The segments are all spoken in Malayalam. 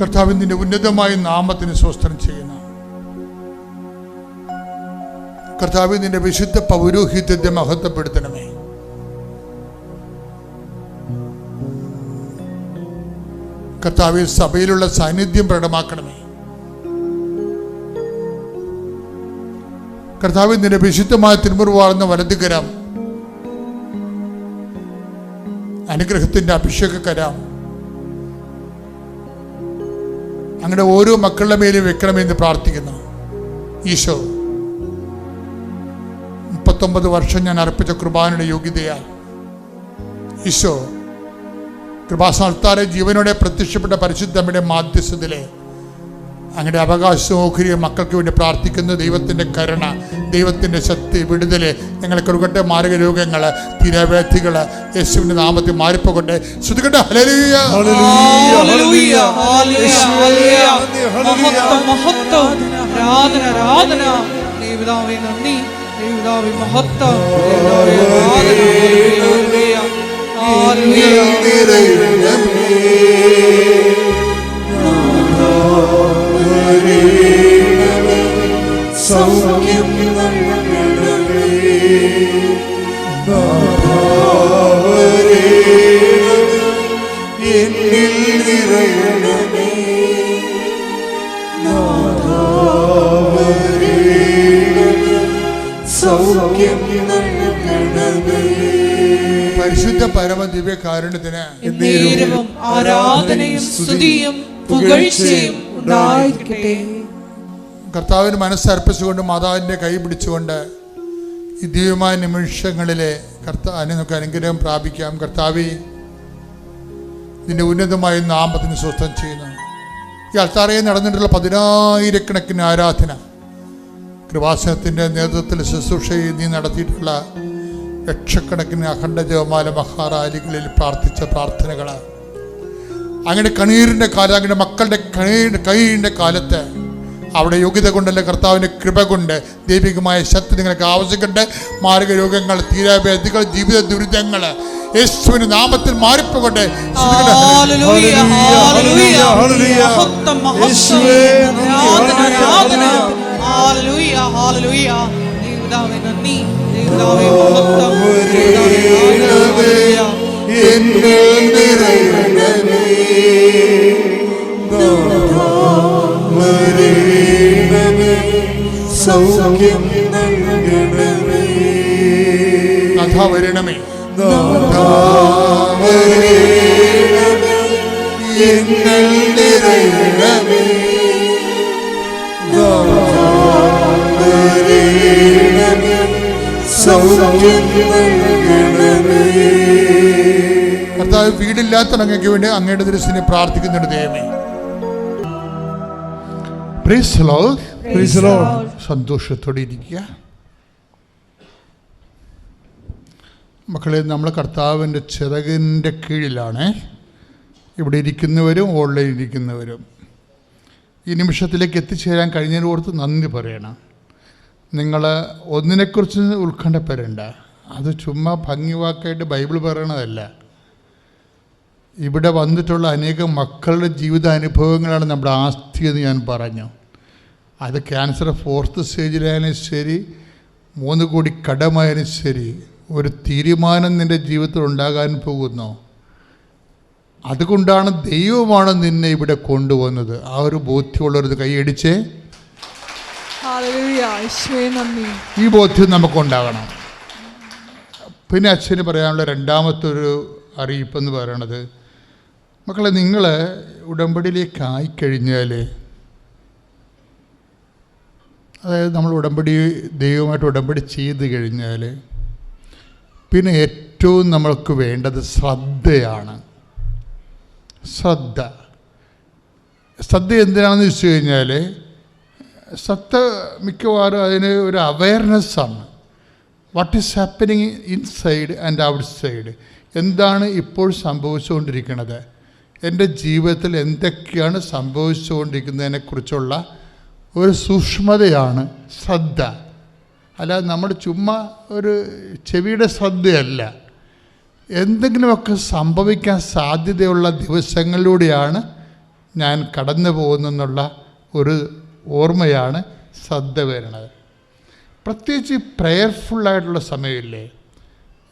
കർത്താവിന്റെ ഉന്നതമായ നാമത്തിന് സ്വസ്ത്രം ചെയ്യുന്ന. കർത്താവ് നിന്റെ വിശുദ്ധ പൗരോഹിത്യത്തെ മഹത്വപ്പെടുത്തണമേ. കർത്താവ് സഭയിലുള്ള സാന്നിധ്യം പ്രകടമാക്കണമേ. കർത്താവ് നിന്റെ വിശുദ്ധമായ തിരുമുറിവാർന്ന വലതുകരം. അനുഗ്രഹത്തിന്റെ അഭിഷേകക്കരം അങ്ങനെ ഓരോ മക്കളുടെ മേലും വെക്കണമെന്ന് പ്രാർത്ഥിക്കുന്നു. ഈശോ മുപ്പത്തൊമ്പത് വർഷം ഞാൻ അർപ്പിച്ച കുർബാനയുടെ യോഗ്യതയാൽ. ഈശോ കൃപാസ്ഥാനത്താരെ ജീവനോടെ പ്രത്യക്ഷപ്പെട്ട പരിശുദ്ധമ്മയുടെ മാധ്യസ്ഥത്തിലെ അങ്ങനെ അവകാശവും ഓഹരിയും മക്കൾക്ക് വേണ്ടി പ്രാർത്ഥിക്കുന്നു ദൈവത്തിന്റെ കരുണ ദൈവത്തിന്റെ ശക്തി വിടുതൽ ഞങ്ങളെ കൊടുക്കട്ടെ മാരക രോഗങ്ങൾ തിരവേദികൾ യേശുവിന്റെ നാമത്തിൽ മാറിപ്പോകട്ടെ. ശ്രുതികട്ടെ ഹല്ലേലൂയ. ഹല്ലേലൂയ, ഹല്ലേലൂയ, ഹല്ലേലൂയ. മഹത്വം, മഹത്വം. ആരാധന ആരാധന. ദൈവതാവേ നന്ദി. ദൈവതാവേ മഹത്വം. ആരാധന. ഹല്ലേലൂയ, ഹല്ലേലൂയ. സൗഖ്യം നൽകണമേ എന്നിൽ നിറയണമേ സൗഖ്യം നൽകണമേ പരിശുദ്ധ പരമ ദിവ്യ കാരുണ്യത്തിന് ആരാധനയും സ്തുതിയും പുകഴ്ചയും കർത്താവിന് മനസ്സർപ്പിച്ചുകൊണ്ട് മാതാവിന്റെ കൈ പിടിച്ചുകൊണ്ട് ഈ ദിവ്യമായ നിമിഷങ്ങളിലെ കർത്താവിനെ നമുക്ക് അനുഗ്രഹം പ്രാപിക്കാം. കർത്താവി നിന്റെ ഉന്നതമായ നാമത്തിന് സ്വസ്ഥം ചെയ്യുന്നു. ഈ അൾത്താറയിൽ നടന്നിട്ടുള്ള പതിനായിരക്കണക്കിന് ആരാധന കൃപാസനത്തിന്റെ നേതൃത്വത്തിൽ ശുശ്രൂഷയിൽ നീ നടത്തിയിട്ടുള്ള ലക്ഷക്കണക്കിന് അഖണ്ഡ ജവമാല മഹാറാലികളിൽ പ്രാർത്ഥിച്ച പ്രാർത്ഥനകൾ അങ്ങനെ കണ്ണീരിന്റെ കാലം അങ്ങനെ മക്കളുടെ കണ്ണീരിന്റെ കൈയിന്റെ കാലത്ത് അവിടെ യോഗ്യത കൊണ്ടല്ല കർത്താവിന്റെ കൃപ കൊണ്ട് ദൈവികമായ ശക്തി നിങ്ങൾക്ക് ആവശ്യമുണ്ട്. മാരക രോഗങ്ങൾ തീരാവ്യാധികൾ ജീവിത ദുരിതങ്ങൾ യേശുവിന് നാമത്തിൽ മാറിപ്പോകട്ടെ നന്ദി, എന്നിൽ നിറയണമേ വരേണമേ സൗഖ്യം നൽകണമേ കഥ വരണമേ എന്നിൽ നിറയണമേ സൗഖ്യം നൽകണമേ. കർത്താവ് വീടില്ലാത്ത അങ്ങയ്ക്ക് വേണ്ടി അങ്ങയുടെ ദൃശ്യനെ പ്രാർത്ഥിക്കുന്നുണ്ട് ദൈവമേ. സന്തോഷത്തോടെ ഇരിക്കുക. മക്കളെ നമ്മൾ കർത്താവിന്റെ ചിറകിന്റെ കീഴിലാണ് ഇവിടെ ഇരിക്കുന്നവരും ഓൺലൈൻ ഇരിക്കുന്നവരും. ഈ നിമിഷത്തിലേക്ക് എത്തിച്ചേരാൻ കഴിഞ്ഞതിന് ഓർത്ത് നന്ദി പറയണം. നിങ്ങൾ ഒന്നിനെക്കുറിച്ച് ഉത്കണ്ഠപ്പെടേണ്ട. അത് ചുമ്മാ ഭംഗിവാക്കായിട്ട് ബൈബിൾ പറയണതല്ല. ഇവിടെ വന്നിട്ടുള്ള അനേകം മക്കളുടെ ജീവിതാനുഭവങ്ങളാണ് നമ്മുടെ ആസ്തി എന്ന് ഞാൻ പറഞ്ഞു. അത് ക്യാൻസർ ഫോർത്ത് സ്റ്റേജിലായാലും ശരി മൂന്ന് കോടി കടമായാലും ശരി ഒരു തീരുമാനം നിന്റെ ജീവിതത്തിൽ ഉണ്ടാകാൻ പോകുന്നു. അതുകൊണ്ടാണ് ദൈവമാണ് നിന്നെ ഇവിടെ കൊണ്ടുവന്നത്. ആ ഒരു ബോധ്യമുള്ളൊരു കൈയടിച്ചേ. ഈ ബോധ്യം നമുക്കുണ്ടാകണം. പിന്നെ അച്ഛന് പറയാനുള്ള രണ്ടാമത്തെ ഒരു അറിയിപ്പെന്ന് പറയണത് മക്കളെ നിങ്ങൾ ഉടമ്പടിയിലേക്ക് ആയിക്കഴിഞ്ഞാൽ അതായത് നമ്മൾ ഉടമ്പടി ദൈവമായിട്ട് ഉടമ്പടി ചെയ്ത് കഴിഞ്ഞാൽ പിന്നെ ഏറ്റവും നമ്മൾക്ക് വേണ്ടത് ശ്രദ്ധയാണ്. ശ്രദ്ധ. ശ്രദ്ധ എന്തിനാണെന്ന് വെച്ച് കഴിഞ്ഞാൽ ശ്രദ്ധ മിക്കവാറും അതിന് ഒരു അവയർനെസ്സാണ് what is happening inside and outside എന്താണ് ഇപ്പോൾ സംഭവിച്ചുകൊണ്ടിരിക്കുന്നത്? എന്റെ ജീവിതത്തിൽ എന്തൊക്കെയാണ് സംഭവിച്ചുകൊണ്ടിരിക്കുന്നതിനെക്കുറിച്ചുള്ള ഒരു സൂക്ഷ്മതയാണ് ശ്രദ്ധ. അല്ലാതെ നമ്മൾ ചുമ്മാ ഒരു ചെവിയുടെ ശ്രദ്ധയല്ല. എന്തെങ്കിലുമൊക്കെ സംഭവിക്കാൻ സാധ്യതയുള്ള ദിവസങ്ങളിലൂടെയാണ് ഞാൻ കടന്നു പോകുന്നെന്നുള്ള ഒരു ഓർമ്മയാണ് ശ്രദ്ധ വരുന്നത്. പ്രത്യേകിച്ച് പ്രെയർഫുള്ളായിട്ടുള്ള സമയമില്ലേ?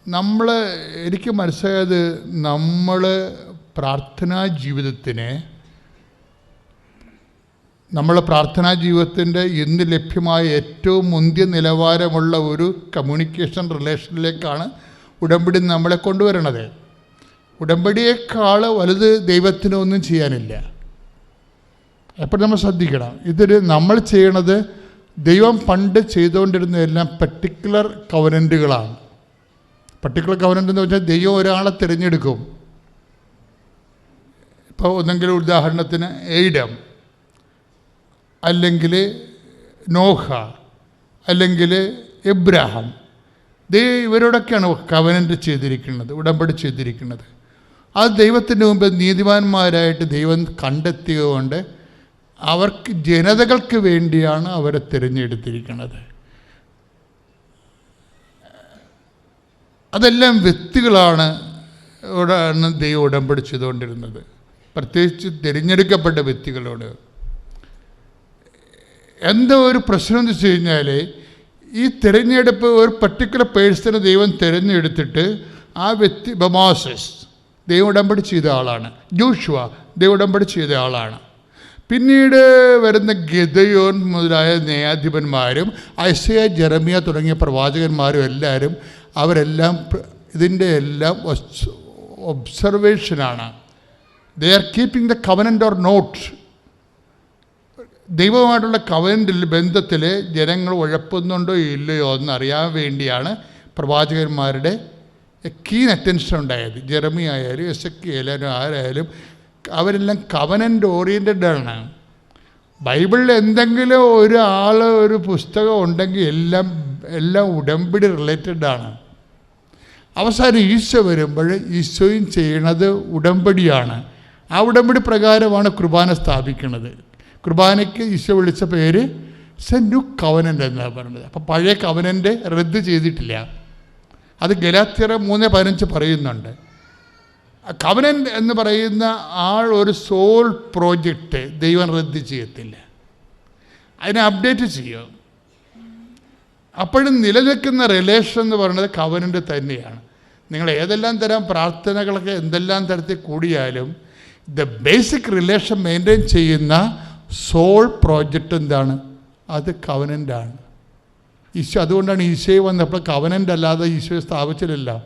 നമ്മൾ എനിക്ക് മനസ്സിലായത് നമ്മൾ പ്രാർത്ഥനാ ജീവിതത്തിന് നമ്മളെ പ്രാർത്ഥനാ ജീവിതത്തിന്റെ ഇന്ന് ലഭ്യമായ ഏറ്റവും മുന്തിയ നിലവാരമുള്ള ഒരു കമ്മ്യൂണിക്കേഷൻ റിലേഷനിലേക്കാണ് ഉടമ്പടി നമ്മളെ കൊണ്ടുവരണത്. ഉടമ്പടിയേക്കാൾ വലുത് ദൈവത്തിനൊന്നും ചെയ്യാനില്ല. എപ്പോഴും നമ്മൾ ശ്രദ്ധിക്കണം. ഇതൊരു നമ്മൾ ചെയ്യണത് ദൈവം പണ്ട് ചെയ്തുകൊണ്ടിരുന്നതെല്ലാം പർട്ടിക്കുലർ കവനന്റുകളാണ് പർട്ടിക്കുലർ കവനന്റ് എന്ന് വെച്ചാൽ ദൈവം ഒരാളെ തിരഞ്ഞെടുക്കും. ഇപ്പോൾ ഒന്നെങ്കിലും ഉദാഹരണത്തിന് എയ്ഡം അല്ലെങ്കിൽ നോഹ അല്ലെങ്കിൽ ഇബ്രാഹിം ദൈ ഇവരോടൊക്കെയാണ് കവനന്റ് ചെയ്തിരിക്കുന്നത് ഉടമ്പടി ചെയ്തിരിക്കുന്നത്. അത് ദൈവത്തിന്റെ മുമ്പ് നീതിമാന്മാരായിട്ട് ദൈവം കണ്ടെത്തിയതുകൊണ്ട് അവർക്ക് ജനതകൾക്ക് വേണ്ടിയാണ് അവരെ തിരഞ്ഞെടുത്തിരിക്കുന്നത്. അതെല്ലാം വ്യക്തികളാണ് ദൈവം ഉടമ്പടി ചെയ്തുകൊണ്ടിരുന്നത്. പ്രത്യേകിച്ച് തിരഞ്ഞെടുക്കപ്പെട്ട വ്യക്തികളോട് എന്തോ ഒരു പ്രശ്നം എന്ന് വെച്ച് കഴിഞ്ഞാൽ ഈ തിരഞ്ഞെടുപ്പ് ഒരു പർട്ടിക്കുലർ പേഴ്സണെ ദൈവം തിരഞ്ഞെടുത്തിട്ട് ആ വ്യക്തി ബമാസസ് ദൈവ ഉടമ്പടി ചെയ്ത ആളാണ്. ജോഷുവ ദൈവ ഉടമ്പടി ചെയ്ത ആളാണ്. പിന്നീട് വരുന്ന ഗതയോൻ മുതലായ ന്യായാധിപന്മാരും ഐസയ ജെറമിയ തുടങ്ങിയ പ്രവാചകന്മാരും എല്ലാവരും അവരെല്ലാം ഇതിന്റെ എല്ലാം ഒബ്സർവേഷനാണ് they are keeping the covenant or not ദൈവമായിട്ടുള്ള കവനന്റിൽ ബന്ധത്തിൽ ജനങ്ങൾ ഉഴപ്പുന്നുണ്ടോ ഇല്ലയോ എന്നറിയാൻ വേണ്ടിയാണ് പ്രവാചകന്മാരുടെ കീൻ അറ്റൻഷൻ ഉണ്ടായത്. ജെറമി ആയാലും എസ് കെ ആയാലും ആരായാലും അവരെല്ലാം കവനന്റ് ഓറിയന്റഡ് ആണ്. ബൈബിളിൽ എന്തെങ്കിലും ഒരാൾ ഒരു പുസ്തകം ഉണ്ടെങ്കിൽ എല്ലാം എല്ലാം ഉടമ്പടി റിലേറ്റഡ് ആണ്. അവസാനം ഈശോ വരുമ്പോൾ ഈശോയും ചെയ്യണത് ഉടമ്പടിയാണ്. ആ ഉടമ്പടി പ്രകാരമാണ് കുർബാന സ്ഥാപിക്കുന്നത്. കുർബാനയ്ക്ക് ഈശോ വിളിച്ച പേര് സെ ന്യൂ കവനന്റ് എന്നാണ് പറയുന്നത് അപ്പോൾ പഴയ കവനന്റെ റദ്ദ് ചെയ്തിട്ടില്ല. അത് ഗലാത്തിയറ മൂന്ന് പതിനഞ്ച് പറയുന്നുണ്ട്. കവനൻ എന്ന് പറയുന്ന ആൾ ഒരു സോൾ പ്രോജക്റ്റ് ദൈവം റദ്ദ് ചെയ്യത്തില്ല. അതിനെ അപ്ഡേറ്റ് ചെയ്യുക അപ്പോഴും നിലനിൽക്കുന്ന റിലേഷൻ എന്ന് പറയുന്നത് കവനന്റ് തന്നെയാണ്. നിങ്ങൾ ഏതെല്ലാം തരം പ്രാർത്ഥനകളൊക്കെ എന്തെല്ലാം തരത്തിൽ കൂടിയാലും ദ ബേസിക് റിലേഷൻ മെയിന്റെയിൻ ചെയ്യുന്ന സോൾ പ്രോജക്റ്റ് എന്താണ്? അത് കവനന്റാണ് ഈശോ അതുകൊണ്ടാണ് ഈശോയെ വന്നപ്പോൾ കവനന്റ് അല്ലാതെ ഈശോയെ സ്ഥാപിച്ചിട്ടില്ല.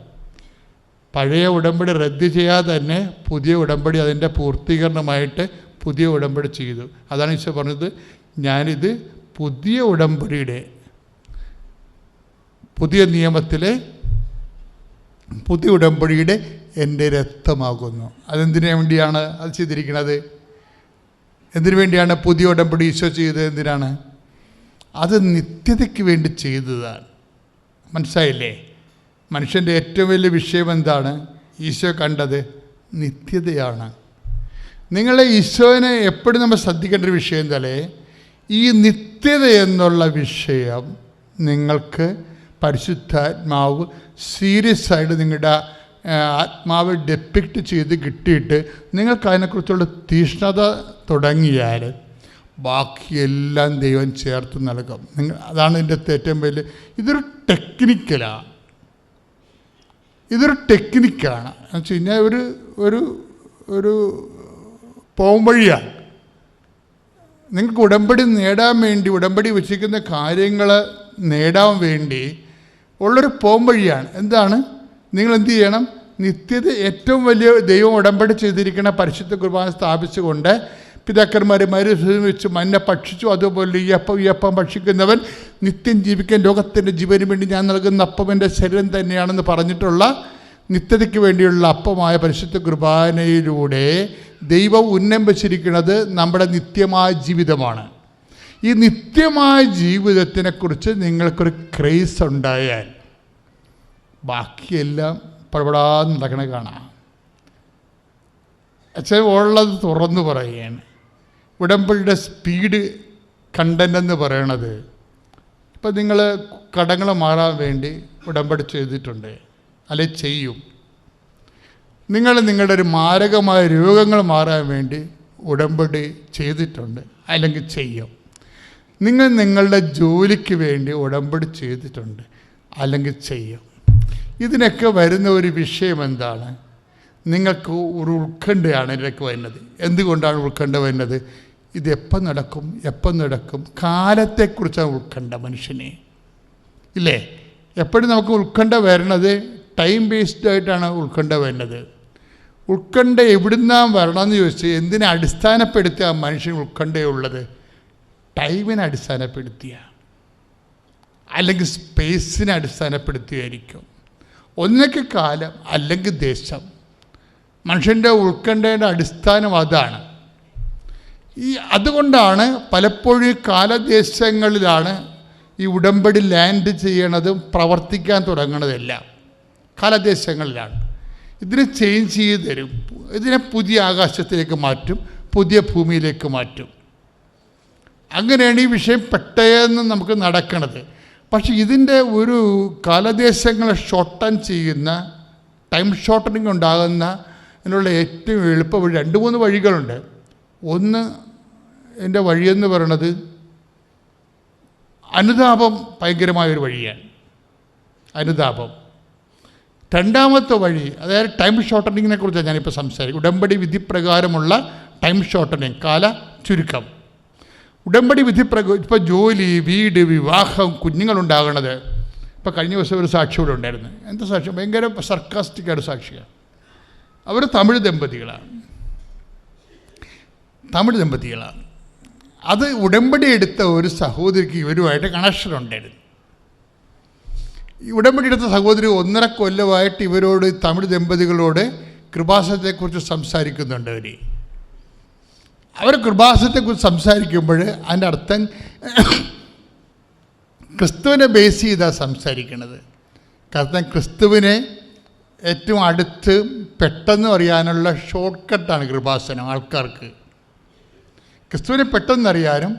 പഴയ ഉടമ്പടി റദ്ദ് ചെയ്യാതെ തന്നെ പുതിയ ഉടമ്പടി അതിന്റെ പൂർത്തീകരണമായിട്ട് പുതിയ ഉടമ്പടി ചെയ്തു. അതാണ് ഈശോ പറഞ്ഞത്. ഞാനിത് പുതിയ ഉടമ്പടിയുടെ പുതിയ നിയമത്തിലെ പുതിയ ഉടമ്പടിയുടെ എന്റെ രക്തമാകുന്നു. അതെന്തിനു വേണ്ടിയാണ് അത് ചെയ്തിരിക്കുന്നത്? എന്തിനു വേണ്ടിയാണ് പുതിയ ഉടമ്പടി ഈശോ ചെയ്തത്? എന്തിനാണ്? അത് നിത്യതയ്ക്ക് വേണ്ടി ചെയ്തതാണ്. മനസ്സിലായില്ലേ? മനുഷ്യന്റെ ഏറ്റവും വലിയ വിഷയം എന്താണ്? ഈശോ കണ്ടത് നിത്യതയാണ്. നിങ്ങളെ ഈശോനെ എപ്പോഴും നമ്മൾ ശ്രദ്ധിക്കേണ്ട ഒരു വിഷയം തലേ ഈ നിത്യത എന്നുള്ള വിഷയം നിങ്ങൾക്ക് പരിശുദ്ധാത്മാവ് സീരിയസ് ആയിട്ട് നിങ്ങളുടെ ആത്മാവ് ഡെപ്പിക്റ്റ് ചെയ്ത് കിട്ടിയിട്ട് നിങ്ങൾക്ക് അതിനെക്കുറിച്ചുള്ള തീഷ്ണത തുടങ്ങിയാൽ ബാക്കിയെല്ലാം ദൈവം ചേർത്ത് നൽകും. നിങ്ങൾ അതാണ് ഇതിന്റെ ഏറ്റവും വലിയ ഇതൊരു ടെക്നിക്കലാണ് ഇതൊരു ടെക്നിക്കാണ് എന്ന് വെച്ച് കഴിഞ്ഞാൽ ഒരു ഒരു ഒരു പോംവഴിയാണ് നിങ്ങൾക്ക് ഉടമ്പടി നേടാൻ വേണ്ടി ഉടമ്പടി വെച്ചിരിക്കുന്ന കാര്യങ്ങൾ നേടാൻ വേണ്ടി ഉള്ളൊരു പോംവഴിയാണ് എന്താണ്? നിങ്ങൾ എന്ത് ചെയ്യണം നിത്യത ഏറ്റവും വലിയ ദൈവം ഉടമ്പടി ചെയ്തിരിക്കുന്ന പരിശുദ്ധ കുർബാന സ്ഥാപിച്ചുകൊണ്ട് പിതാക്കന്മാർ മരുഭൂമി വെച്ച് മഞ്ഞ ഭക്ഷിച്ചു. അതുപോലെ ഈ അപ്പം ഈ അപ്പം ഭക്ഷിക്കുന്നവൻ നിത്യം ജീവിക്കാൻ ലോകത്തിന്റെ ജീവന് വേണ്ടി ഞാൻ നൽകുന്ന അപ്പം എന്റെ ശരീരം തന്നെയാണെന്ന് പറഞ്ഞിട്ടുള്ള നിത്യതയ്ക്ക് വേണ്ടിയുള്ള അപ്പമായ പരിശുദ്ധ കുർബാനയിലൂടെ ദൈവം ഉന്നം വച്ചിരിക്കുന്നത് നമ്മുടെ നിത്യമായ ജീവിതമാണ്. ഈ നിത്യമായ ജീവിതത്തിനെക്കുറിച്ച് നിങ്ങൾക്കൊരു ക്രേസ് ഉണ്ടായാൽ ബാക്കിയെല്ലാം പടപടാന്ന് നടക്കണ കാണാം. അച്ഛൻ ഉള്ളത് തുറന്നു പറയുകയാണ് ഉടമ്പടിയുടെ സ്പീഡ് കണ്ടന്റ് എന്ന് പറയണത്. ഇപ്പം നിങ്ങൾ കടങ്ങൾ മാറാൻ വേണ്ടി ഉടമ്പടി ചെയ്തിട്ടുണ്ട്. അല്ലെ ചെയ്യും. നിങ്ങൾ നിങ്ങളുടെ ഒരു മാരകമായ രോഗങ്ങൾ മാറാൻ വേണ്ടി ഉടമ്പടി ചെയ്തിട്ടുണ്ട്. അല്ലെങ്കിൽ ചെയ്യും. നിങ്ങൾ നിങ്ങളുടെ ജോലിക്ക് വേണ്ടി ഉടമ്പടി ചെയ്തിട്ടുണ്ട്. അല്ലെങ്കിൽ ചെയ്യും. ഇതിനൊക്കെ വരുന്ന ഒരു വിഷയം എന്താണ്? നിങ്ങൾക്ക് ഒരു ഉത്കണ്ഠയാണ് ഇതിനൊക്കെ വരുന്നത്. എന്തുകൊണ്ടാണ് ഉത്കണ്ഠ വരുന്നത്? ഇത് എപ്പം നടക്കും? എപ്പം നടക്കും? കാലത്തെക്കുറിച്ചാണ് ഉത്കണ്ഠ മനുഷ്യനെ. ഇല്ലേ? എപ്പോഴും നമുക്ക് ഉത്കണ്ഠ വരണത് ടൈം ബേസ്ഡ് ആയിട്ടാണ് ഉത്കണ്ഠ വരുന്നത്. ഉത്കണ്ഠ എവിടുന്നാ വരണമെന്ന് ചോദിച്ച് എന്തിനെ അടിസ്ഥാനപ്പെടുത്തിയ മനുഷ്യൻ ഉത്കണ്ഠയുള്ളത് ടൈമിനെ അടിസ്ഥാനപ്പെടുത്തിയ. അല്ലെങ്കിൽ സ്പേസിനെ അടിസ്ഥാനപ്പെടുത്തിയായിരിക്കും. ഒന്നൊക്കെ കാലം അല്ലെങ്കിൽ ദേശം. മനുഷ്യന്റെ ഉത്കണ്ഠയുടെ അടിസ്ഥാനം അതാണ്. ഈ അതുകൊണ്ടാണ് പലപ്പോഴും ഈ കാലദേശങ്ങളിലാണ് ഈ ഉടമ്പടി ലാൻഡ് ചെയ്യണതും പ്രവർത്തിക്കാൻ തുടങ്ങണതെല്ലാം. കാലദേശങ്ങളിലാണ്. ഇതിനെ ചേഞ്ച് ചെയ്ത് തരും. ഇതിനെ പുതിയ ആകാശത്തിലേക്ക് മാറ്റും പുതിയ ഭൂമിയിലേക്ക് മാറ്റും. അങ്ങനെയാണ് ഈ വിഷയം പെട്ടെന്ന് നമുക്ക് നടക്കണത്. പക്ഷെ ഇതിന്റെ ഒരു കാലദേശങ്ങളെ ഷോർട്ടൺ ചെയ്യുന്ന ടൈം ഷോർട്ടനിങ് ഉണ്ടാകുന്ന അതിനുള്ള ഏറ്റവും എളുപ്പ വഴി രണ്ട് മൂന്ന് വഴികളുണ്ട്. ഒന്ന് എന്റെ വഴിയെന്ന് പറയണത് അനുതാപം ഭയങ്കരമായൊരു വഴിയാണ്. അനുതാപം. രണ്ടാമത്തെ വഴി അതായത് ടൈം ഷോർട്ടനിങ്ങിനെ കുറിച്ചാണ് ഞാനിപ്പോൾ സംസാരിക്കും ഉടമ്പടി വിധി പ്രകാരമുള്ള ടൈം ഷോർട്ടനിങ് കാല ചുരുക്കം. ഉടമ്പടി വിധിപ്രക ഇപ്പം ജോലി വീട് വിവാഹം കുഞ്ഞുങ്ങളുണ്ടാകണത്. ഇപ്പോൾ കഴിഞ്ഞ ദിവസം ഒരു സാക്ഷി ഇവിടെ ഉണ്ടായിരുന്നു. എന്താ സാക്ഷി? ഭയങ്കര സർക്കാസ്റ്റിക്കായിട്ട് സാക്ഷിയാണ്. അവർ തമിഴ് ദമ്പതികളാണ്. തമിഴ് ദമ്പതികളാണ്. അത് ഉടമ്പടി എടുത്ത ഒരു സഹോദരിക്ക് ഇവരുമായിട്ട് കണക്ഷൻ ഉണ്ടായിരുന്നു. ഈ ഉടമ്പടി എടുത്ത സഹോദരി ഒന്നര കൊല്ലമായിട്ട് ഇവരോട് തമിഴ് ദമ്പതികളോട് കൃപാസനത്തെക്കുറിച്ച് സംസാരിക്കുന്നുണ്ട് അവർ അവർ കൃപാസനത്തെക്കുറിച്ച് സംസാരിക്കുമ്പോൾ അതിന്റെ അർത്ഥം ക്രിസ്തുവിനെ ബേസ് ചെയ്താണ് സംസാരിക്കുന്നത്. കാരണം ക്രിസ്തുവിനെ ഏറ്റവും അടുത്ത് പെട്ടെന്ന് അറിയാനുള്ള ഷോർട്ട് കട്ടാണ് കൃപാസനം ആൾക്കാർക്ക്. ക്രിസ്തുവിനെ പെട്ടെന്ന് അറിയാനും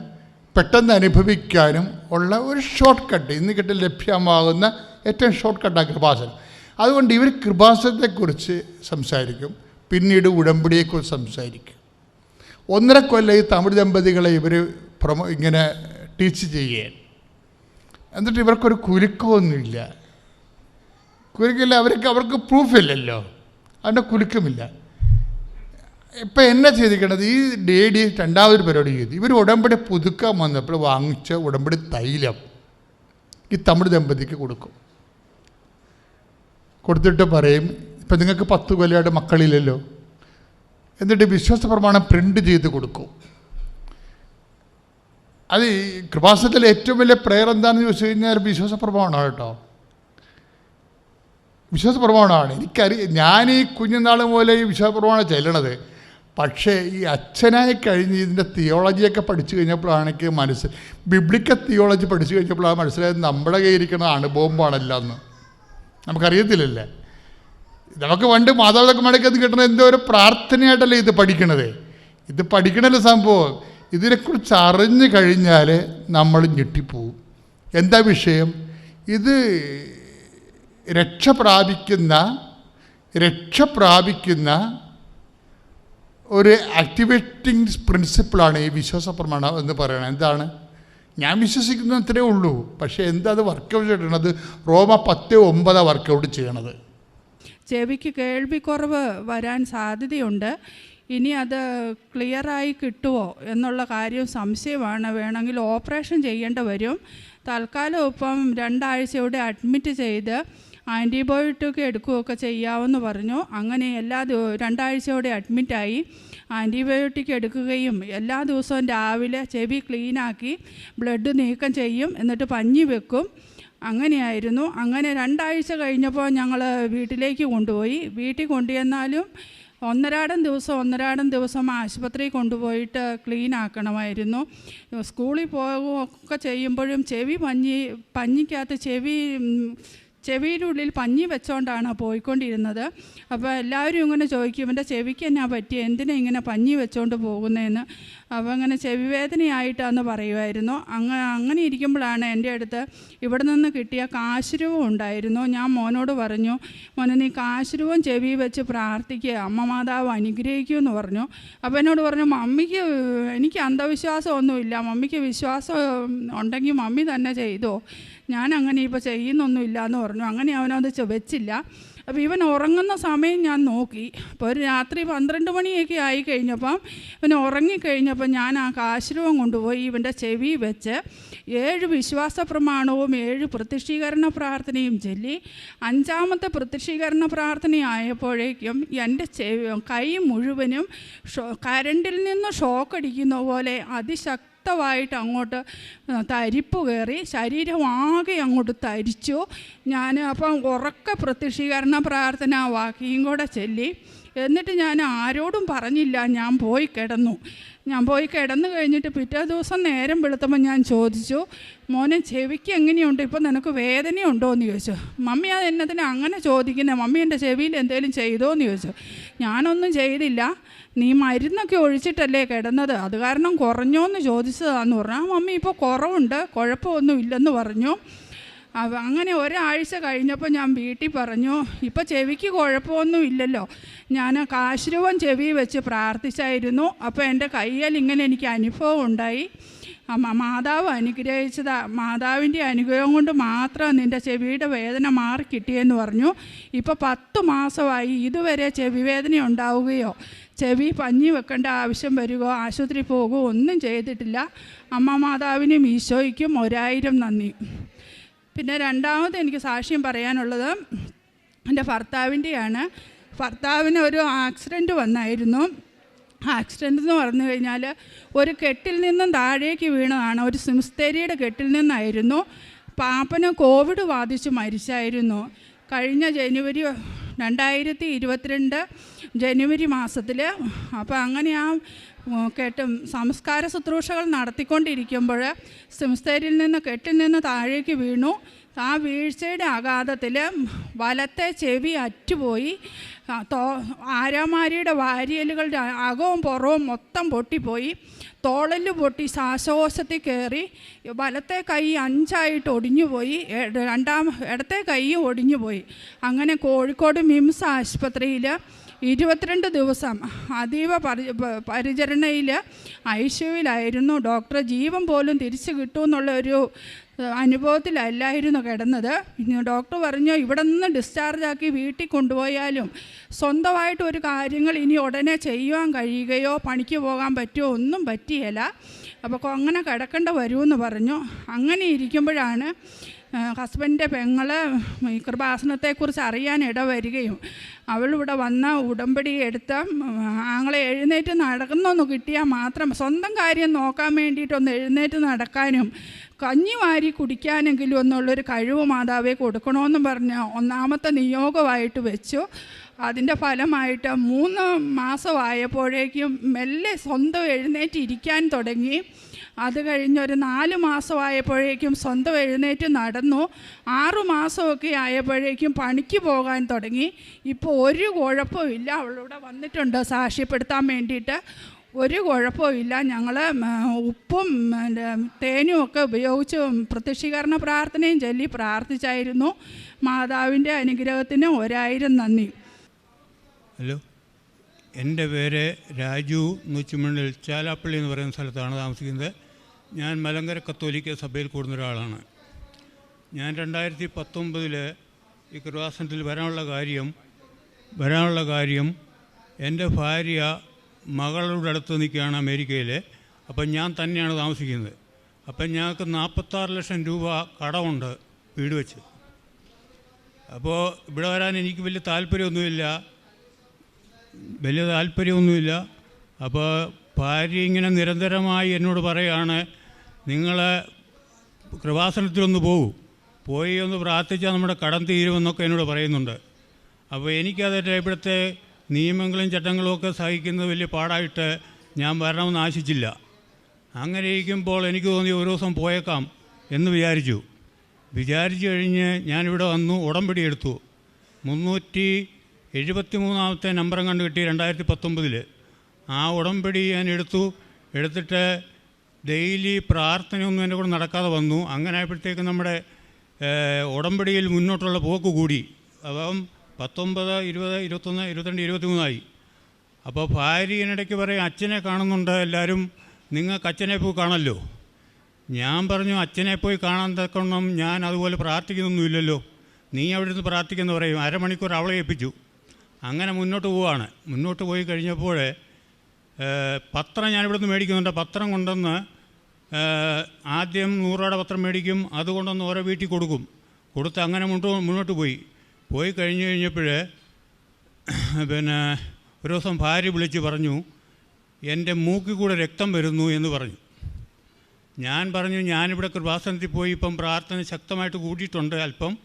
പെട്ടെന്ന് അനുഭവിക്കാനും ഉള്ള ഒരു ഷോർട്ട് കട്ട് ഇന്ന് കിട്ടി ലഭ്യമാകുന്ന ഏറ്റവും ഷോർട്ട് കട്ടാണ് കൃപാസനം. അതുകൊണ്ട് ഇവർ കൃപാസനത്തെക്കുറിച്ച് സംസാരിക്കും. പിന്നീട് ഉടമ്പടിയെക്കുറിച്ച് സംസാരിക്കും. ഒന്നര കൊല്ലം ഈ തമിഴ് ദമ്പതികളെ ഇവർ പ്രൊമോ ഇങ്ങനെ ടീച്ച് ചെയ്യുകയാണ്. എന്നിട്ട് ഇവർക്കൊരു കുലുക്കമൊന്നുമില്ല. കുലുക്കില്ല അവർക്ക് അവർക്ക് പ്രൂഫില്ലല്ലോ അതിന്റെ കുലുക്കമില്ല. ഇപ്പം എന്നെ ചെയ്തിരിക്കണത്? ഈ ഡേഡി രണ്ടാമതൊരു പരിപാടി ചെയ്തു. ഇവർ ഉടമ്പടി പുതുക്കാൻ വന്നപ്പോൾ വാങ്ങിച്ച ഉടമ്പടി തൈലം ഈ തമിഴ് ദമ്പതിക്ക് കൊടുക്കും. കൊടുത്തിട്ട് പറയും ഇപ്പം നിങ്ങൾക്ക് പത്ത് കൊല്ലമായിട്ട് മക്കളില്ലല്ലോ. എന്നിട്ട് വിശ്വാസ പ്രമാണം പ്രിന്റ് ചെയ്ത് കൊടുക്കും. അത് ഈ ഏറ്റവും വലിയ പ്രെയർ എന്താണെന്ന് ചോദിച്ചു കഴിഞ്ഞാൽ വിശ്വാസ പ്രമാണമാണ് കേട്ടോ. വിശ്വാസ പ്രമാണമാണ് എനിക്കറി ഞാൻ ഈ കുഞ്ഞുനാൾ മുതലേ ഈ വിശ്വാസ പ്രമാണം ചെല്ലണത്. പക്ഷേ ഈ അച്ഛനായി കഴിഞ്ഞ് ഇതിന്റെ തിയോളജിയൊക്കെ പഠിച്ചു കഴിഞ്ഞപ്പോഴാണ് എനിക്ക് മനസ്സിൽ ബിബ്ലിക്ക തിയോളജി പഠിച്ചു കഴിഞ്ഞപ്പോഴാണ് മനസ്സിലായത് നമ്മുടെ കയ്യിരിക്കുന്ന അണുബോംബാണല്ല എന്ന്. നമുക്കറിയത്തില്ലല്ലേ? നമുക്ക് പണ്ട് മാതാപിതാക്കന്മാരൊക്കെ കിട്ടുന്ന എന്തോ ഒരു പ്രാർത്ഥനയായിട്ടല്ലേ ഇത് പഠിക്കണത്? ഇത് പഠിക്കണല്ലോ സംഭവം? ഇതിനെക്കുറിച്ച് അറിഞ്ഞു കഴിഞ്ഞാൽ നമ്മൾ ഞെട്ടിപ്പോവും. എന്താ വിഷയം? ഇത് രക്ഷ പ്രാപിക്കുന്ന രക്ഷ പ്രാപിക്കുന്ന ഒരു ആക്ടിവേറ്റിംഗ് പ്രിൻസിപ്പിളാണ് ഈ വിശ്വാസ പ്രമാണം എന്ന് പറയുന്നത് എന്താണ്? ഞാൻ വിശ്വസിക്കുന്ന അത്രേ ഉള്ളൂ. പക്ഷേ എന്താ അത് വർക്കൗട്ട് ചെയ്യണത്? റോമ പത്ത് ഒമ്പതാണ് വർക്കൗട്ട് ചെയ്യണത്. ചെവിക്ക് കേൾവിക്കുറവ് വരാൻ സാധ്യതയുണ്ട്. ഇനി അത് ക്ലിയറായി കിട്ടുമോ എന്നുള്ള കാര്യം സംശയമാണ്. വേണമെങ്കിൽ ഓപ്പറേഷൻ ചെയ്യേണ്ടി വരും. തൽക്കാലം ഇപ്പം രണ്ടാഴ്ചയോടെ അഡ്മിറ്റ് ചെയ്ത് ആന്റിബയോട്ടിക് എടുക്കുകയൊക്കെ ചെയ്യാമെന്ന് പറഞ്ഞു. അങ്ങനെ എല്ലാ ദിവസവും രണ്ടാഴ്ചയോടെ അഡ്മിറ്റായി. ആന്റിബയോട്ടിക് എടുക്കുകയും എല്ലാ ദിവസവും രാവിലെ ചെവി ക്ലീനാക്കി ബ്ലഡ് നീക്കം ചെയ്യും. എന്നിട്ട് പഞ്ഞി വെക്കും. അങ്ങനെയായിരുന്നു. അങ്ങനെ രണ്ടാഴ്ച കഴിഞ്ഞപ്പോൾ ഞങ്ങൾ വീട്ടിലേക്ക് കൊണ്ടുപോയി. വീട്ടിൽ കൊണ്ടുവന്നാലും ഒന്നരാടം ദിവസം ഒന്നരാടം ദിവസം ആശുപത്രിയിൽ കൊണ്ടുപോയിട്ട് ക്ലീൻ ആക്കണമായിരുന്നു. സ്കൂളിൽ പോകുകയൊക്കെ ചെയ്യുമ്പോഴും ചെവി പഞ്ഞി പഞ്ഞിക്കകത്ത് ചെവി ചെവിയുടെ ഉള്ളിൽ പഞ്ഞി വെച്ചോണ്ടാണ് പോയിക്കൊണ്ടിരുന്നത്. അപ്പോൾ എല്ലാവരും ഇങ്ങനെ ചോദിക്കും ഇവന്റെ ചെവിക്ക് എന്നാ പറ്റി എന്തിനാ ഇങ്ങനെ പഞ്ഞി വെച്ചോണ്ട് പോകുന്നതെന്ന് അപ്പോൾ അങ്ങനെ ചെവി വേദനയായിട്ടാന്ന് പറയുമായിരുന്നു അങ്ങ് അങ്ങനെ ഇരിക്കുമ്പോഴാണ് എന്റെ അടുത്ത് ഇവിടെ നിന്ന് കിട്ടിയ കാശുരവും ഉണ്ടായിരുന്നു. ഞാൻ മോനോട് പറഞ്ഞു മോനെ നീ കാശുരവും ചെവി വെച്ച് പ്രാർത്ഥിക്കുക അമ്മ മാതാവ് അനുഗ്രഹിക്കൂ എന്ന് പറഞ്ഞു. അപ്പോൾ എന്നോട് പറഞ്ഞു മമ്മിക്ക് എനിക്ക് അന്ധവിശ്വാസമൊന്നുമില്ല. മമ്മിക്ക് വിശ്വാസം ഉണ്ടെങ്കിൽ മമ്മി തന്നെ ചെയ്തോ. ഞാൻ അങ്ങനെ ഇപ്പോൾ ചെയ്യുന്നൊന്നുമില്ല എന്ന് പറഞ്ഞു. അങ്ങനെ അവനത് വെച്ചില്ല. അപ്പോൾ ഇവൻ ഉറങ്ങുന്ന സമയം ഞാൻ നോക്കി. അപ്പോൾ ഒരു രാത്രി പന്ത്രണ്ട് മണിയൊക്കെ ആയി കഴിഞ്ഞപ്പം ഇവൻ ഉറങ്ങിക്കഴിഞ്ഞപ്പോൾ ഞാൻ ആ കാശ്രവം കൊണ്ടുപോയി ഇവന്റെ ചെവി വെച്ച് ഏഴ് വിശ്വാസ പ്രമാണവും ഏഴ് പ്രത്യക്ഷീകരണ പ്രാർത്ഥനയും ചൊല്ലി. അഞ്ചാമത്തെ പ്രത്യക്ഷീകരണ പ്രാർത്ഥനയായപ്പോഴേക്കും എന്റെ ചെവി കൈ മുഴുവനും കരണ്ടിൽ നിന്ന് ഷോക്ക് അടിക്കുന്ന പോലെ അതിശക്തി ശക്തമായിട്ട് അങ്ങോട്ട് തരിപ്പ് കയറി ശരീരമാകെ അങ്ങോട്ട് തരിച്ചു. ഞാൻ അപ്പം ഉറക്ക പ്രത്യക്ഷീകരണ പ്രാർത്ഥന വാക്കിയും കൂടെ ചൊല്ലി. എന്നിട്ട് ഞാൻ ആരോടും പറഞ്ഞില്ല. ഞാൻ പോയി കിടന്നു. ഞാൻ പോയി കിടന്നു കഴിഞ്ഞിട്ട് പിറ്റേ ദിവസം നേരം വെളുത്തപ്പോൾ ഞാൻ ചോദിച്ചു മോനെ ചെവിക്ക് എങ്ങനെയുണ്ട്? ഇപ്പം നിനക്ക് വേദനയുണ്ടോ? എന്ന് ചോദിച്ചു. മമ്മി അത് എന്നതിന് അങ്ങനെ ചോദിക്കുന്നത് മമ്മി എന്റെ ചെവിയിൽ എന്തെങ്കിലും ചെയ്തോ? എന്ന് ചോദിച്ചു. ഞാനൊന്നും ചെയ്തില്ല. നീ മരുന്നൊക്കെ ഒഴിച്ചിട്ടല്ലേ കിടന്നത്? അത് കാരണം കുറഞ്ഞോ എന്ന് ചോദിച്ചതാന്ന് പറഞ്ഞു. ആ മമ്മി ഇപ്പോൾ കുറവുണ്ട്. കുഴപ്പമൊന്നും ഇല്ലെന്ന് പറഞ്ഞു. അങ്ങനെ ഒരാഴ്ച കഴിഞ്ഞപ്പോൾ ഞാൻ വീട്ടിൽ പറഞ്ഞു ഇപ്പോൾ ചെവിക്ക് കുഴപ്പമൊന്നും ഇല്ലല്ലോ ഞാൻ കാശ്രൂപം ചെവി വെച്ച് പ്രാർത്ഥിച്ചായിരുന്നു. അപ്പോൾ എന്റെ കയ്യിൽ ഇങ്ങനെ എനിക്ക് അനുഭവം ഉണ്ടായി. മാതാവ് അനുഗ്രഹിച്ചതാ മാതാവിന്റെ അനുഗ്രഹം കൊണ്ട് മാത്രം നിന്റെ ചെവിയുടെ വേദന മാറി കിട്ടിയെന്ന് പറഞ്ഞു. ഇപ്പോൾ പത്ത് മാസമായി ഇതുവരെ ചെവി വേദന ഉണ്ടാവുകയോ ചെവി പഞ്ഞി വെക്കേണ്ട ആവശ്യം വരികയോ ആശുപത്രി പോകുകയോ ഒന്നും ചെയ്തിട്ടില്ല. അമ്മ മാതാവിനും ഈശോയ്ക്കും ഒരായിരം നന്ദി. പിന്നെ രണ്ടാമത് എനിക്ക് സാക്ഷ്യം പറയാനുള്ളത് എന്റെ ഭർത്താവിന്റെയാണ്. ഭർത്താവിന് ഒരു ആക്സിഡന്റ് വന്നായിരുന്നു. ആക്സിഡന്റ് എന്ന് പറഞ്ഞു കഴിഞ്ഞാൽ ഒരു കെട്ടിൽ നിന്നും താഴേക്ക് വീണതാണ്. ഒരു സിംസ്തേരിയുടെ കെട്ടിൽ നിന്നായിരുന്നു. പാപ്പന് കോവിഡ് ബാധിച്ച് മരിച്ചായിരുന്നു. കഴിഞ്ഞ ജനുവരി രണ്ടായിരത്തി ഇരുപത്തിരണ്ട് ജനുവരി മാസത്തിൽ അപ്പോൾ അങ്ങനെ ആ കെട്ടും സംസ്കാര ശുശ്രൂഷകൾ നടത്തിക്കൊണ്ടിരിക്കുമ്പോൾ സിംസ്തേരിൽ നിന്ന് കെട്ടിൽ നിന്ന് താഴേക്ക് വീണു. ആ വീഴ്ചയുടെ ആഘാതത്തിൽ വലത്തെ ചെവി അറ്റുപോയി. തോ ആരാമാരിയുടെ വാരിയലുകളുടെ അകവും പുറവും മൊത്തം പൊട്ടിപ്പോയി. തോളൽ പൊട്ടി ശ്വാസകോശത്തിൽ കയറി. വലത്തെ കൈ അഞ്ചായിട്ട് ഒടിഞ്ഞുപോയി. രണ്ടാം ഇടത്തെ കൈയും ഒടിഞ്ഞുപോയി. അങ്ങനെ കോഴിക്കോട് മിംസ് ആശുപത്രിയിൽ ഇരുപത്തിരണ്ട് ദിവസം അതീവ പരി പരിചരണയിൽ ഐശ്യുവിലായിരുന്നു ഡോക്ടർ. ജീവൻ പോലും തിരിച്ചു കിട്ടുമെന്നുള്ള ഒരു അനുഭവത്തിലല്ലായിരുന്നു കിടന്നത്. ഡോക്ടർ പറഞ്ഞു ഇവിടെ നിന്ന് ഡിസ്ചാർജ് ആക്കി വീട്ടിൽ കൊണ്ടുപോയാലും സ്വന്തമായിട്ട് ഒരു കാര്യങ്ങൾ ഇനി ഉടനെ ചെയ്യുവാൻ കഴിയുകയോ പണിക്ക് പോകാൻ പറ്റുമോ ഒന്നും പറ്റിയല്ല. അപ്പോൾ അങ്ങനെ കിടക്കേണ്ട വരുമെന്ന് പറഞ്ഞു. അങ്ങനെ ഇരിക്കുമ്പോഴാണ് ഹസ്ബൻഡിന്റെ പെങ്ങൾ ഈ കൃപാസനത്തെക്കുറിച്ച് അറിയാൻ ഇടവരികയും അവളിവിടെ വന്ന ഉടമ്പടി എടുത്ത ആങ്ങളെ എഴുന്നേറ്റ് നടക്കുന്നൊന്ന് കിട്ടിയാൽ മാത്രം സ്വന്തം കാര്യം നോക്കാൻ വേണ്ടിയിട്ടൊന്ന് എഴുന്നേറ്റ് നടക്കാനും കഞ്ഞി വാരി കുടിക്കാനെങ്കിലും ഒന്നുള്ളൊരു കഴിവ് മാതാവെ കൊടുക്കണമെന്ന് പറഞ്ഞ് ഒന്നാമത്തെ നിയോഗമായിട്ട് വെച്ചു. അതിന്റെ ഫലമായിട്ട് മൂന്ന് മാസമായപ്പോഴേക്കും മെല്ലെ സ്വന്തം എഴുന്നേറ്റ് ഇരിക്കാൻ തുടങ്ങി. അത് കഴിഞ്ഞൊരു നാല് മാസമായപ്പോഴേക്കും സ്വന്തം എഴുന്നേറ്റ് നടന്നു. ആറു മാസമൊക്കെ ആയപ്പോഴേക്കും പണിക്ക് പോകാൻ തുടങ്ങി. ഇപ്പോൾ ഒരു കുഴപ്പമില്ല അവളിവിടെ വന്നിട്ടുണ്ട് സാക്ഷ്യപ്പെടുത്താൻ വേണ്ടിയിട്ട്. ഒരു കുഴപ്പമില്ല ഞങ്ങൾ ഉപ്പും തേനും ഒക്കെ ഉപയോഗിച്ച് പ്രത്യക്ഷീകരണ പ്രാർത്ഥനയും ചൊല്ലി പ്രാർത്ഥിച്ചായിരുന്നു. മാതാവിന്റെ അനുഗ്രഹത്തിന് ഒരായിരം നന്ദി. ഹലോ. എന്റെ പേര് രാജു നൂച്ചുമണ്ണിൽ ചാലാപ്പള്ളി എന്ന് പറയുന്ന സ്ഥലത്താണ് താമസിക്കുന്നത്. ഞാൻ മലങ്കര കത്തോലിക്ക സഭയിൽ കൂടുന്ന ഒരാളാണ്. ഞാൻ രണ്ടായിരത്തി പത്തൊമ്പതിൽ ഈ കൃപാസനത്തിൽ വരാനുള്ള കാര്യം വരാനുള്ള കാര്യം എന്റെ ഭാര്യ മകളുടെ അടുത്ത് നിൽക്കുകയാണ് അമേരിക്കയിൽ അപ്പം ഞാൻ തന്നെയാണ് താമസിക്കുന്നത്. അപ്പം ഞങ്ങൾക്ക് നാൽപ്പത്താറ് ലക്ഷം രൂപ കടമുണ്ട് വീട് വെച്ച്. അപ്പോൾ ഇവിടെ വരാൻ എനിക്ക് വലിയ താല്പര്യമൊന്നുമില്ല. വലിയ താല്പര്യമൊന്നുമില്ല. അപ്പോൾ ഭാര്യ ഇങ്ങനെ നിരന്തരമായി എന്നോട് പറയുകയാണ് നിങ്ങൾ കൃപാസനത്തിലൊന്ന് പോകൂ. പോയി ഒന്ന് പ്രാർത്ഥിച്ചാൽ നമ്മുടെ കടം തീരുമെന്നൊക്കെ എന്നോട് പറയുന്നുണ്ട്. അപ്പോൾ എനിക്കത് ഇവിടുത്തെ നിയമങ്ങളും ചട്ടങ്ങളും ഒക്കെ സഹിക്കുന്നത് വലിയ പാടായിട്ട് ഞാൻ വരണമെന്ന് ആശിച്ചില്ല. അങ്ങനെ ഇരിക്കുമ്പോൾ എനിക്ക് തോന്നി ഒരു ദിവസം പോയേക്കാം എന്ന് വിചാരിച്ചു. വിചാരിച്ചു കഴിഞ്ഞ് ഞാനിവിടെ വന്നു ഉടമ്പടി എടുത്തു. മുന്നൂറ്റി എഴുപത്തി മൂന്നാമത്തെ നമ്പറും കണ്ട് കിട്ടി രണ്ടായിരത്തി പത്തൊമ്പതിൽ ആ ഉടമ്പടി ഞാൻ എടുത്തു. എടുത്തിട്ട് ഡെയിലി പ്രാർത്ഥനയൊന്നും എന്റെ കൂടെ നടക്കാതെ വന്നു. അങ്ങനെ ആയപ്പോഴത്തേക്ക് നമ്മുടെ ഉടമ്പടിയിൽ മുന്നോട്ടുള്ള പോക്ക് കൂടി. അപ്പം പത്തൊമ്പത് ഇരുപത് ഇരുപത്തൊന്ന് ഇരുപത്തിരണ്ട് ഇരുപത്തിമൂന്നായി. അപ്പോൾ ഭാര്യയിനിടയ്ക്ക് പറയും അച്ഛനെ കാണുന്നുണ്ട് എല്ലാവരും നിങ്ങൾക്ക് അച്ഛനെ പോയി കാണല്ലോ. ഞാൻ പറഞ്ഞു അച്ഛനെ പോയി കാണാൻ തക്കണം ഞാൻ അതുപോലെ പ്രാർത്ഥിക്കുന്നൊന്നുമില്ലല്ലോ. നീ അവിടെ നിന്ന് പ്രാർത്ഥിക്കുന്നു പറയും. അരമണിക്കൂർ അവളെ ഏൽപ്പിച്ചു. അങ്ങനെ മുന്നോട്ട് പോവാണ്. മുന്നോട്ട് പോയി കഴിഞ്ഞപ്പോൾ പത്രം ഞാൻ ഇവിടുന്ന് മേടിക്കുന്നുണ്ട്. പത്രം കൊണ്ടുവന്ന് ആദ്യം നൂറുരൂപയുടെ പത്രം മേടിക്കും അതുകൊണ്ടൊന്ന് ഓരോ വീട്ടിൽ കൊടുക്കും. കൊടുത്ത് അങ്ങനെ മുന്നോട്ട് പോയി. പോയി കഴിഞ്ഞ് കഴിഞ്ഞപ്പോൾ പിന്നെ ഒരു ദിവസം ഭാര്യ വിളിച്ച് പറഞ്ഞു എന്റെ മൂക്കിൽ കൂടെ രക്തം വരുന്നു എന്ന് പറഞ്ഞു. ഞാൻ പറഞ്ഞു ഞാനിവിടെ കൃപാസനത്തിൽ പോയി ഇപ്പം പ്രാർത്ഥന ശക്തമായിട്ട് കൂട്ടിയിട്ടുണ്ട് അല്പം.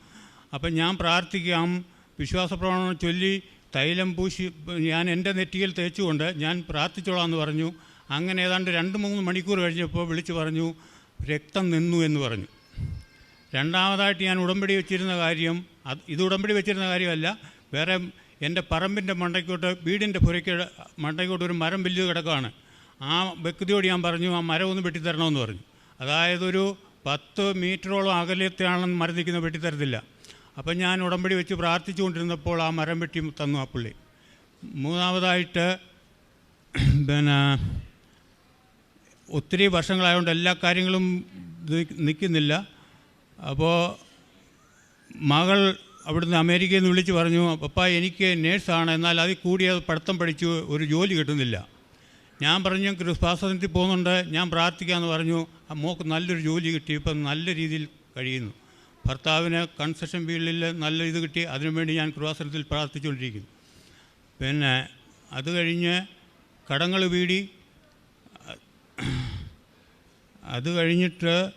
അപ്പം ഞാൻ പ്രാർത്ഥിക്കാം. വിശ്വാസ പ്രമാണം ചൊല്ലി തൈലം പൂശി ഞാൻ എന്റെ നെറ്റിയിൽ തേച്ചുകൊണ്ട് ഞാൻ പ്രാർത്ഥിച്ചോളാം എന്ന് പറഞ്ഞു. അങ്ങനെ ഏതാണ്ട് രണ്ട് മൂന്ന് മണിക്കൂർ കഴിഞ്ഞപ്പോൾ വിളിച്ചു പറഞ്ഞു രക്തം നിന്നു എന്ന് പറഞ്ഞു. രണ്ടാമതായിട്ട് ഞാൻ ഉടമ്പടി വെച്ചിരുന്ന കാര്യം അത് ഇത് ഉടമ്പടി വെച്ചിരുന്ന കാര്യമല്ല വേറെ എന്റെ പറമ്പിന്റെ മണ്ടയ്ക്കോട്ട് വീടിന്റെ പുരയ്ക്ക് മണ്ടയ്ക്കോട്ട് ഒരു മരം വലിയ കിടക്കുകയാണ് ആ വ്യക്തിയോട് ഞാൻ പറഞ്ഞു ആ മരം ഒന്ന് വെട്ടിത്തരണമെന്ന് പറഞ്ഞു. അതായത് ഒരു പത്ത് മീറ്ററോളം അകലത്തെയാണെന്ന് മരം നിൽക്കുന്ന വെട്ടിത്തരത്തില്ല. അപ്പം ഞാൻ ഉടമ്പടി വെച്ച് പ്രാർത്ഥിച്ചുകൊണ്ടിരുന്നപ്പോൾ ആ മരം വെട്ടി തന്നു ആ പുള്ളി. മൂന്നാമതായിട്ട് പിന്നെ ഒത്തിരി വർഷങ്ങളായതുകൊണ്ട് എല്ലാ കാര്യങ്ങളും നിൽക്കുന്നില്ല. അപ്പോൾ മകൾ അവിടുന്ന് അമേരിക്കയിൽ നിന്ന് വിളിച്ച് പറഞ്ഞു പപ്പ എനിക്ക് നേഴ്സാണ് എന്നാൽ അതിൽ അത് പഠിത്തം പഠിച്ചു ഒരു ജോലി കിട്ടുന്നില്ല. ഞാൻ പറഞ്ഞു കൃപാസനത്തിൽ പോകുന്നുണ്ട് ഞാൻ പ്രാർത്ഥിക്കാമെന്ന് പറഞ്ഞു. ആ മോക്ക് നല്ലൊരു ജോലി കിട്ടി ഇപ്പം നല്ല രീതിയിൽ കഴിയുന്നു. ഭർത്താവിന് കൺസ്ട്രക്ഷൻ ഫീൽഡിൽ നല്ല ഇത് കിട്ടി അതിനുവേണ്ടി ഞാൻ കൃപാസനത്തിൽ പ്രാർത്ഥിച്ചുകൊണ്ടിരിക്കുന്നു. പിന്നെ അത് കഴിഞ്ഞ് കടങ്ങൾ വീടി അത് കഴിഞ്ഞിട്ട്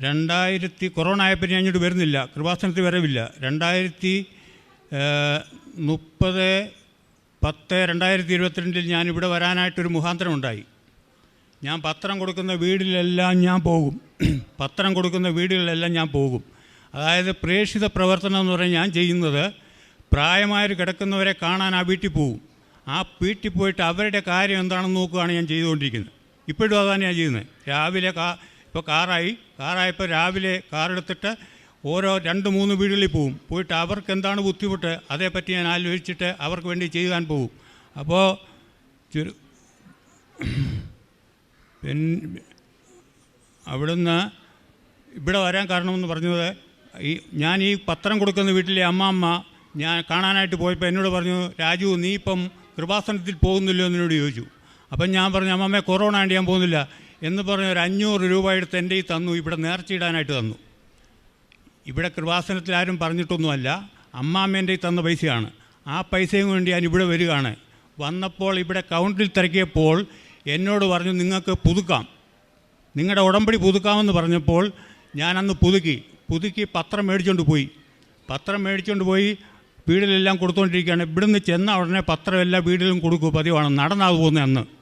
രണ്ടായിരത്തി കൊറോണ ആയപ്പോൾ ഞാൻ ഇങ്ങോട്ട് വരുന്നില്ല. കൃപാസനത്തിൽ വരവില്ല. രണ്ടായിരത്തി മുപ്പത് പത്ത് രണ്ടായിരത്തി ഇരുപത്തിരണ്ടിൽ ഞാൻ ഇവിടെ വരാനായിട്ടൊരു മുഖാന്തരം ഉണ്ടായി. ഞാൻ പത്രം കൊടുക്കുന്ന വീടിലെല്ലാം ഞാൻ പോകും. പത്രം കൊടുക്കുന്ന വീടുകളിലെല്ലാം ഞാൻ പോകും. അതായത് പ്രേക്ഷിത പ്രവർത്തനം എന്ന് പറഞ്ഞാൽ ഞാൻ ചെയ്യുന്നത് പ്രായമായവർ കിടക്കുന്നവരെ കാണാൻ ആ വീട്ടിൽ പോകും ആ വീട്ടിൽ പോയിട്ട് അവരുടെ കാര്യം എന്താണെന്ന് നോക്കുകയാണ് ഞാൻ ചെയ്തുകൊണ്ടിരിക്കുന്നത്. ഇപ്പോഴും അതാണ് ഞാൻ ചെയ്യുന്നത് രാവിലെ കാ ഇപ്പോൾ കാറായി. കാറായപ്പോൾ രാവിലെ കാറെടുത്തിട്ട് ഓരോ രണ്ട് മൂന്ന് വീടുകളിൽ പോവും. പോയിട്ട് അവർക്ക് എന്താണ് ബുദ്ധിമുട്ട്? അതേപ്പറ്റി ഞാൻ ആലോചിച്ചിട്ട് അവർക്ക് വേണ്ടി ചെയ്യാൻ പോവും. അപ്പോൾ ചുരു പിന്നെ അവിടുന്ന് ഇവിടെ വരാൻ കാരണമെന്ന് പറഞ്ഞത് ഈ ഞാൻ ഈ പത്രം കൊടുക്കുന്ന വീട്ടിലെ അമ്മാമ്മ ഞാൻ കാണാനായിട്ട് പോയപ്പോൾ എന്നോട് പറഞ്ഞു രാജു നീ ഇപ്പം കൃപാസനത്തിൽ പോകുന്നില്ലോ എന്നോട് ചോദിച്ചു. അപ്പം ഞാൻ പറഞ്ഞു അമ്മമ്മേ കൊറോണ ആണ്ട് ഞാൻ പോകുന്നില്ല. എന്ന് പറഞ്ഞ് ഒരു അഞ്ഞൂറ് രൂപ എടുത്ത് എന്റെ ഈ തന്നു ഇവിടെ നേർച്ചയിടാനായിട്ട് തന്നു. ഇവിടെ കൃപാസനത്തിൽ ആരും പറഞ്ഞിട്ടൊന്നുമല്ല അമ്മാമ്മേന്റെ ഈ തന്ന പൈസയാണ്. ആ പൈസയും കൊണ്ട് ഞാൻ ഇവിടെ വരികയാണ്. വന്നപ്പോൾ ഇവിടെ കൗണ്ടിൽ തിരക്കിയപ്പോൾ എന്നോട് പറഞ്ഞു നിങ്ങൾക്ക് പുതുക്കാം. നിങ്ങളുടെ ഉടമ്പടി പുതുക്കാമെന്ന് പറഞ്ഞപ്പോൾ ഞാൻ അന്ന് പുതുക്കി. പുതുക്കി പത്രം മേടിച്ചുകൊണ്ട് പോയി. പത്രം മേടിച്ചുകൊണ്ട് പോയി വീടിലെല്ലാം കൊടുത്തുകൊണ്ടിരിക്കുകയാണ് ഇവിടുന്ന് ചെന്ന ഉടനെ പത്രം എല്ലാ വീടിലും കൊടുക്കും പതിവാണ്. നടന്നാ പോകുന്നത് അന്ന്.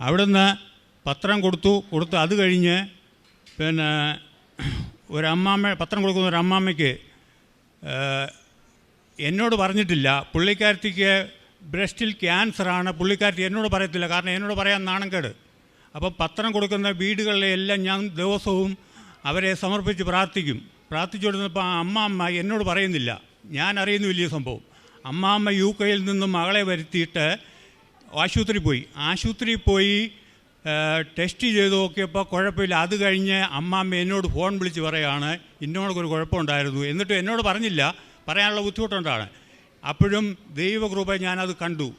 അവിടുന്ന് പത്രം കൊടുത്തു കൊടുത്ത് അത് കഴിഞ്ഞ് പിന്നെ ഒരു അമ്മാമ്മ പത്രം കൊടുക്കുന്ന ഒരു അമ്മാമ്മയ്ക്ക് എന്നോട് പറഞ്ഞിട്ടില്ല. പുള്ളിക്കാരത്തിക്ക് ബ്രസ്റ്റിൽ ക്യാൻസറാണ്. പുള്ളിക്കാരത്തി എന്നോട് പറയത്തില്ല. കാരണം എന്നോട് പറയാൻ നാണക്കേട്. അപ്പോൾ പത്രം കൊടുക്കുന്ന വീടുകളിലെല്ലാം ഞാൻ ദിവസവും അവരെ സമർപ്പിച്ച് പ്രാർത്ഥിക്കും. പ്രാർത്ഥിച്ചുകൊണ്ടിരുന്നപ്പോൾ ആ അമ്മാമ്മ എന്നോട് പറയുന്നില്ല. ഞാൻ അറിയുന്ന വലിയ സംഭവം. അമ്മാമ്മ യു കെയിൽ നിന്നും മകളെ വരുത്തിയിട്ട് ആശുപത്രി പോയി. ആശുപത്രി പോയി ടെസ്റ്റ് ചെയ്ത് നോക്കിയപ്പോൾ കുഴപ്പമില്ല. അത് കഴിഞ്ഞ് അമ്മാമ്മ എന്നോട് ഫോൺ വിളിച്ച് പറയുകയാണ് ഇന്നോടൊരു കുഴപ്പമുണ്ടായിരുന്നു. എന്നിട്ട് എന്നോട് പറഞ്ഞില്ല. പറയാനുള്ള ബുദ്ധിമുട്ടുണ്ടാണ്. അപ്പോഴും ദൈവകൃപ ഞാനത് കണ്ടു.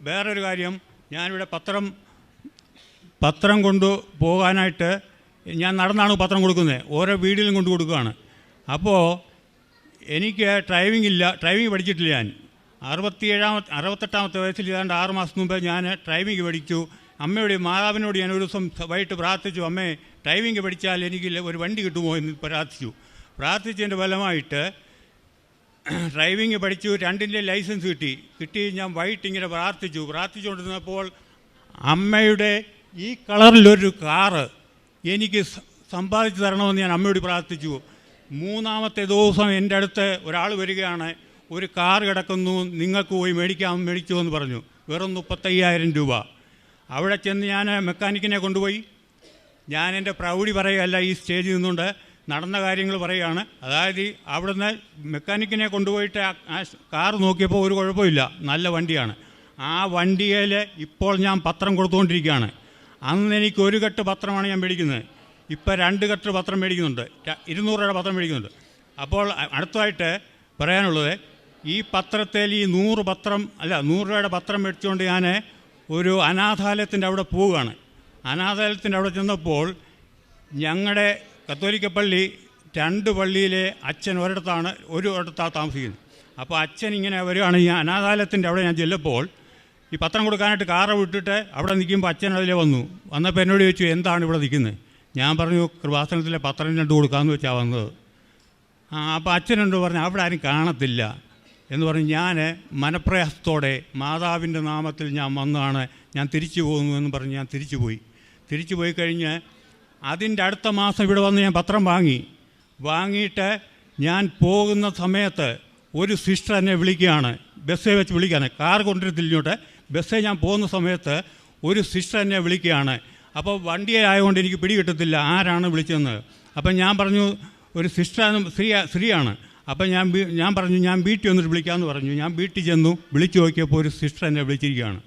വേറൊരു കാര്യം ഞാനിവിടെ പത്രം പത്രം കൊണ്ടു പോകാനായിട്ട് ഞാൻ നടന്നാണ് പത്രം കൊടുക്കുന്നത്. ഓരോ വീടിലും കൊണ്ടു കൊടുക്കുകയാണ്. അപ്പോൾ എനിക്ക് ഡ്രൈവിംഗ് ഇല്ല. ഡ്രൈവിംഗ് പഠിച്ചിട്ടില്ല ഞാൻ. അറുപത്തിയേഴാമത്തെ അറുപത്തെട്ടാമത്തെ വയസ്സിൽ ഏതാണ്ട് ആറ് മാസം മുമ്പേ ഞാൻ ഡ്രൈവിംഗ് പഠിച്ചു. അമ്മയുടെ മാതാവിനോട് ഞാൻ ഒരു ദിവസം വൈകിട്ട് പ്രാർത്ഥിച്ചു അമ്മേ ഡ്രൈവിംഗ് പഠിച്ചാൽ എനിക്ക് ഒരു വണ്ടി കിട്ടുമോ? എന്ന് പ്രാർത്ഥിച്ചു. പ്രാർത്ഥിച്ചതിന്റെ ഫലമായിട്ട് ഡ്രൈവിംഗ് പഠിച്ചു രണ്ടിന്റെ ലൈസൻസ് കിട്ടി. കിട്ടി ഞാൻ വൈകിട്ട് ഇങ്ങനെ പ്രാർത്ഥിച്ചു. പ്രാർത്ഥിച്ചുകൊണ്ടിരുന്നപ്പോൾ അമ്മയുടെ ഈ കളറിലൊരു കാറ് എനിക്ക് സമ്പാദിച്ചു തരണമെന്ന് ഞാൻ അമ്മയോട് പ്രാർത്ഥിച്ചു. മൂന്നാമത്തെ ദിവസം എന്റെ അടുത്ത് ഒരാൾ വരികയാണ്. ഒരു കാർ കിടക്കുന്നു നിങ്ങൾക്ക് പോയി മേടിക്കാം മേടിച്ചു എന്ന് പറഞ്ഞു. വെറും മുപ്പത്തയ്യായിരം രൂപ. അവിടെ ചെന്ന് ഞാൻ മെക്കാനിക്കിനെ കൊണ്ടുപോയി. ഞാൻ എന്റെ പ്രൗഢി പറയുകയല്ല ഈ സ്റ്റേജിൽ നിന്നുകൊണ്ട് നടന്ന കാര്യങ്ങൾ പറയുകയാണ്. അതായത് അവിടുന്ന് മെക്കാനിക്കിനെ കൊണ്ടുപോയിട്ട് ആ- കാർ നോക്കിയപ്പോൾ ഒരു കുഴപ്പമില്ല നല്ല വണ്ടിയാണ്. ആ വണ്ടിയിൽ ഇപ്പോൾ ഞാൻ പത്രം കൊടുത്തുകൊണ്ടിരിക്കുകയാണ്. അന്ന് എനിക്ക് ഒരു കെട്ട് പത്രമാണ് ഞാൻ മേടിക്കുന്നത്. ഇപ്പോൾ രണ്ട് കെട്ട് പത്രം മേടിക്കുന്നുണ്ട്. ഇരുന്നൂറ് രൂപയുടെ പത്രം മേടിക്കുന്നുണ്ട്. അപ്പോൾ അടുത്തതായിട്ട് പറയാനുള്ളത് ഈ പത്രത്തിൽ ഈ നൂറ് പത്രം അല്ല നൂറ് രൂപയുടെ പത്രം മേടിച്ചുകൊണ്ട് ഞാൻ ഒരു അനാഥാലയത്തിന്റെ അവിടെ പോവുകയാണ്. അനാഥാലയത്തിന്റെ അവിടെ ചെന്നപ്പോൾ ഞങ്ങളുടെ കത്തോലിക്ക പള്ളി രണ്ട് പള്ളിയിലെ അച്ഛൻ ഒരിടത്താണ് ഒരു ഇടത്താണ് താമസിക്കുന്നത്. അപ്പോൾ അച്ഛൻ ഇങ്ങനെ വരികയാണ്. ഞാൻ അനാഥാലയത്തിന്റെ അവിടെ ഞാൻ ചെല്ലപ്പോൾ ഈ പത്രം കൊടുക്കാനായിട്ട് കാറ് വിട്ടിട്ട് അവിടെ നിൽക്കുമ്പോൾ അച്ഛൻ അതിലെ വന്നു. വന്നപ്പോൾ എന്നോട് ചോദിച്ചു എന്താണ് ഇവിടെ നിൽക്കുന്നത്? ഞാൻ പറഞ്ഞു കൃപാസനത്തിലെ പത്രം രണ്ട് കൊടുക്കാമെന്ന് വെച്ചാൽ വന്നത്. ആ അപ്പോൾ അച്ഛനുണ്ട് പറഞ്ഞു അവിടെ ആരും കാണത്തില്ല. എന്ന് പറഞ്ഞ് ഞാൻ മനപ്രയാസത്തോടെ മാതാവിന്റെ നാമത്തിൽ ഞാൻ വന്നതാണ് ഞാൻ തിരിച്ചു പോകുന്നു എന്ന് പറഞ്ഞ് ഞാൻ തിരിച്ചു പോയി. തിരിച്ചു പോയി കഴിഞ്ഞ് അതിന്റെ അടുത്ത മാസം ഇവിടെ വന്ന് ഞാൻ പത്രം വാങ്ങി. വാങ്ങിയിട്ട് ഞാൻ പോകുന്ന സമയത്ത് ഒരു സിസ്റ്റർ എന്നെ വിളിക്കുകയാണ് ബസ്സേ വെച്ച് വിളിക്കുകയാണ് കാർ കൊണ്ടിരുന്നില്ല ഇങ്ങോട്ട് ബസ്സേ ഞാൻ പോകുന്ന സമയത്ത് ഒരു സിസ്റ്റർ എന്നെ വിളിക്കുകയാണ്. അപ്പോൾ വണ്ടിയെ ആയതുകൊണ്ട് എനിക്ക് പിടി കിട്ടത്തില്ല ആരാണ് വിളിച്ചതെന്ന്. അപ്പം ഞാൻ പറഞ്ഞു ഒരു സിസ്റ്ററാണ് സ്ത്രീ സ്ത്രീയാണ്. അപ്പം ഞാൻ ഞാൻ പറഞ്ഞു ഞാൻ വീട്ടിൽ വന്നിട്ട് വിളിക്കാമെന്ന് പറഞ്ഞു. ഞാൻ വീട്ടിൽ ചെന്നു വിളിച്ചു നോക്കിയപ്പോൾ ഒരു സിസ്റ്റർ എന്നെ വിളിച്ചിരിക്കുകയാണ്.